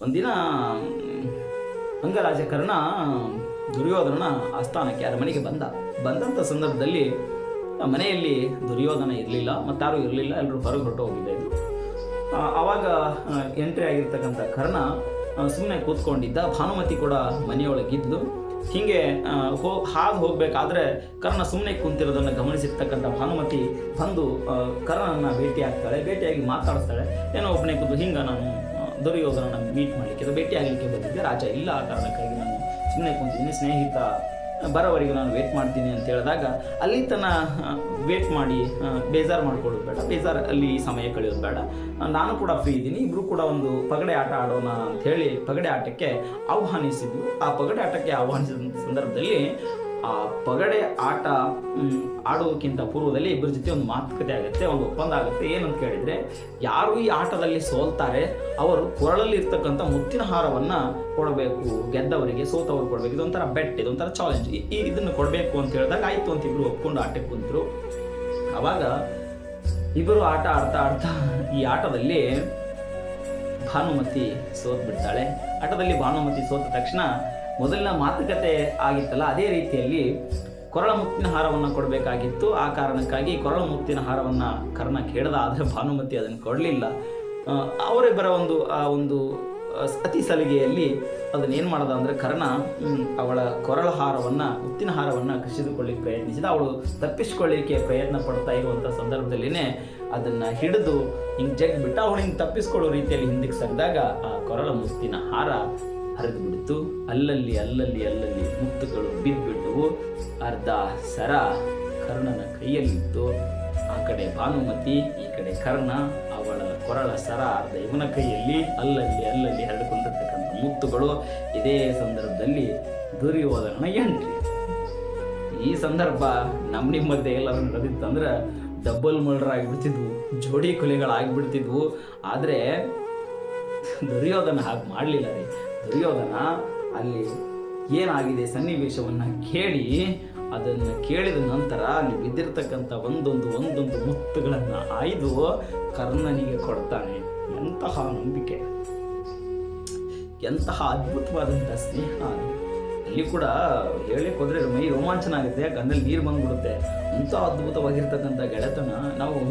ಒಂದಿನ ಅಂಗರಾಜಕರ್ಣ ದುರ್ಯೋಧನನ ಆಸ್ಥಾನಕ್ಕೆ ಅರಮನೆಗೆ ಬಂದ. ಬಂದಂಥ ಸಂದರ್ಭದಲ್ಲಿ ಆ ಮನೆಯಲ್ಲಿ ದುರ್ಯೋಧನ ಇರಲಿಲ್ಲ ಮತ್ತಾರು ಇರಲಿಲ್ಲ ಎಲ್ಲರೂ ಹೊರಗೆ ಹೊರಟು ಹೋಗಿದ್ದೆ. ಇದು ಆ, ಆವಾಗ ಎಂಟ್ರಿ ಆಗಿರ್ತಕ್ಕಂಥ ಕರ್ಣ ಸುಮ್ಮನೆ ಕೂತ್ಕೊಂಡಿದ್ದ. ಭಾನುಮತಿ ಕೂಡ ಮನೆಯೊಳಗಿದ್ದು ಹೀಗೆ ಹೋ ಹಾದು ಹೋಗಬೇಕಾದ್ರೆ ಕರ್ಣ ಸುಮ್ಮನೆ ಕುಂತಿರೋದನ್ನು ಗಮನಿಸಿರ್ತಕ್ಕಂಥ ಭಾನುಮತಿ ಬಂದು ಕರ್ಣನ ಭೇಟಿ ಆಗ್ತಾಳೆ ಭೇಟಿಯಾಗಿ ಮಾತಾಡಿಸ್ತಾಳೆ ಏನೋ ಒಬ್ಬನೇ ಕೂತು ಹಿಂಗೆ ನಾನು ಆ, ದುರ್ಯೋಧನನ ಮೀಟ್ ಮಾಡಲಿಕ್ಕೆ ಅಥವಾ ಭೇಟಿ ಆಗಲಿಕ್ಕೆ ಬಂದಿದ್ದೆ. ರಾಜ ಇಲ್ಲ ಆ ಕಾರಣಕ್ಕಾಗಿ ನಾನು ಸುಮ್ಮನೆ ಕುಂತಿದ್ದೀನಿ. ಸ್ನೇಹಿತ ಬರೋವರೆಗೂ ನಾನು ವೇಟ್ ಮಾಡ್ತೀನಿ ಅಂತ ಹೇಳಿದಾಗ ಅಲ್ಲಿ ತನ ವೇಟ್ ಮಾಡಿ ಬೇಜಾರು ಮಾಡ್ಕೊಳ್ಳೋದು ಬೇಡ. ಬೇಜಾರು ಅಲ್ಲಿ ಸಮಯ ಕಳೆಯೋದು ಬೇಡ. ನಾನು ಕೂಡ ಫ್ರೀ ಇದ್ದೀನಿ. ಇಬ್ಬರು ಕೂಡ ಒಂದು ಪಗಡೆ ಆಟ ಆಡೋಣ ಅಂತ ಹೇಳಿ ಪಗಡೆ ಆಟಕ್ಕೆ ಆಹ್ವಾನಿಸಿದ್ದು ಆ ಪಗಡೆ ಆಟಕ್ಕೆ ಆಹ್ವಾನಿಸಿದ ಸಂದರ್ಭದಲ್ಲಿ ಆ ಪಗಡೆ ಆಟ ಆಡೋದಕ್ಕಿಂತ ಪೂರ್ವದಲ್ಲಿ ಇಬ್ಬರ ಜೊತೆ ಒಂದು ಮಾತುಕತೆ ಆಗುತ್ತೆ, ಒಂದು ಒಪ್ಪಂದ ಆಗುತ್ತೆ. ಏನಂತ ಕೇಳಿದ್ರೆ, ಯಾರು ಈ ಆಟದಲ್ಲಿ ಸೋಲ್ತಾರೆ, ಅವರು ಕೊರಳಲ್ಲಿ ಇರ್ತಕ್ಕಂಥ ಮುತ್ತಿನ ಹಾರವನ್ನು ಕೊಡಬೇಕು, ಗೆದ್ದವರಿಗೆ ಸೋತವರು ಕೊಡಬೇಕು. ಇದೊಂಥರ ಬೆಟ್ ಇದೊಂಥರ ಚಾಲೆಂಜ್ ಈ ಇದನ್ನು ಕೊಡಬೇಕು ಅಂತ ಹೇಳಿದಾಗ ಆಯ್ತು ಅಂತ ಇಬ್ಬರು ಒಪ್ಕೊಂಡು ಆಟಕ್ಕೆ ಕುಂತರು. ಅವಾಗ ಇಬ್ಬರು ಆಟ ಆಡ್ತಾ ಆಡ್ತಾ ಈ ಆಟದಲ್ಲಿ ಭಾನುಮತಿ ಸೋತ್ಬಿಡ್ತಾಳೆ. ಆಟದಲ್ಲಿ ಭಾನುಮತಿ ಸೋತ ತಕ್ಷಣ ಮೊದಲಿನ ಮಾತುಕತೆ ಆಗಿತ್ತಲ್ಲ, ಅದೇ ರೀತಿಯಲ್ಲಿ ಕೊರಳ ಮುತ್ತಿನ ಹಾರವನ್ನು ಕೊಡಬೇಕಾಗಿತ್ತು. ಆ ಕಾರಣಕ್ಕಾಗಿ ಕೊರಳ ಮುತ್ತಿನ ಹಾರವನ್ನು ಕರ್ಣ ಕೇಳದ, ಆದರೆ ಭಾನುಮತಿ ಅದನ್ನು ಕೊಡಲಿಲ್ಲ. ಅವರಿಬ್ಬರ ಒಂದು, ಆ ಒಂದು ಅತಿ ಸಲಿಗೆಯಲ್ಲಿ ಅದನ್ನ ಏನು ಮಾಡ್ದ ಅಂದರೆ ಕರ್ಣ ಅವಳ ಕೊರಳ ಹಾರವನ್ನು, ಮುತ್ತಿನ ಹಾರವನ್ನು ಕಸಿದುಕೊಳ್ಳಿಕ್ಕೆ ಪ್ರಯತ್ನಿಸಿದ. ಅವಳು ತಪ್ಪಿಸ್ಕೊಳ್ಳಿಕ್ಕೆ ಪ್ರಯತ್ನ ಪಡ್ತಾ ಇರುವಂಥ ಸಂದರ್ಭದಲ್ಲಿನೇ ಅದನ್ನು ಹಿಡಿದು ಹಿಂಗೆ ಜಗ್ ಬಿಟ್ಟ ಅವಳು ಹಿಂಗೆ ತಪ್ಪಿಸ್ಕೊಳ್ಳೋ ರೀತಿಯಲ್ಲಿ ಹಿಂದಕ್ಕೆ ಸರಿದಾಗ ಆ ಕೊರಳ ಮುತ್ತಿನ ಹಾರ ಹರಿದು ಬಿಡ್ತು. ಅಲ್ಲಲ್ಲಿ ಅಲ್ಲಲ್ಲಿ ಅಲ್ಲಲ್ಲಿ ಮುತ್ತುಗಳು ಬಿದ್ದುಬಿಟ್ಟವು ಅರ್ಧ ಸರ ಕರ್ಣನ ಕೈಯಲ್ಲಿತ್ತು. ಆ ಕಡೆ ಭಾನುಮತಿ, ಈ ಕಡೆ ಕರ್ಣ, ಅವಳ ಕೊರಳ ಸರ ಅರ್ಧ ಇವನ ಕೈಯಲ್ಲಿ. ಅಲ್ಲಲ್ಲಿ ಅಲ್ಲಲ್ಲಿ ಹರಡಿಕೊಂಡಿರ್ತಕ್ಕಂಥ ಮುತ್ತುಗಳು ಇದೇ ಸಂದರ್ಭದಲ್ಲಿ ದುರ್ಯೋಧನ ಎಂಟ್ರಿ. ಈ ಸಂದರ್ಭ ನಮ್ಮ ನಿಮ್ಮ ಮಧ್ಯೆ ಎಲ್ಲರೂ ನಡೆದಿತ್ತಂದ್ರೆ ಡಬ್ಬಲ್ ಮರ್ಡರ್ ಆಗಿಬಿಡ್ತಿದ್ವು. ಜೋಡಿ ಕೊಲೆಗಳಾಗ್ಬಿಡ್ತಿದ್ವು. ಆದರೆ ದುರ್ಯೋಧನ ಹಾಗೆ ಮಾಡಲಿಲ್ಲ ರೀ. ದುರ್ಯೋಧನ ಅಲ್ಲಿ ಏನಾಗಿದೆ ಸನ್ನಿವೇಶವನ್ನು ಕೇಳಿ ಅದನ್ನು ಕೇಳಿದ ನಂತರ ಅಲ್ಲಿ ಬಿದ್ದಿರ್ತಕ್ಕಂಥ ಒಂದೊಂದು ಒಂದೊಂದು ಮುತ್ತುಗಳನ್ನು ಆಯ್ದು ಕರ್ಣನಿಗೆ ಕೊಡ್ತಾನೆ. ಎಂತಹ ನಂಬಿಕೆ. ಎಂತಹ ಅದ್ಭುತವಾದಂಥ ಸ್ನೇಹ. ಅಲ್ಲಿ ಕೂಡ ಹೇಳಕ್ಕೆ ಹೋದ್ರೆ ಮೈ ರೋಮಾಂಚನ ಆಗುತ್ತೆ ಯಾಕಂದ್ರೆ ನೀರು ಬಂದ್ಬಿಡುತ್ತೆ. ಅಂಥ ಅದ್ಭುತವಾಗಿರ್ತಕ್ಕಂಥ ಗೆಳೆತನ ನಾವು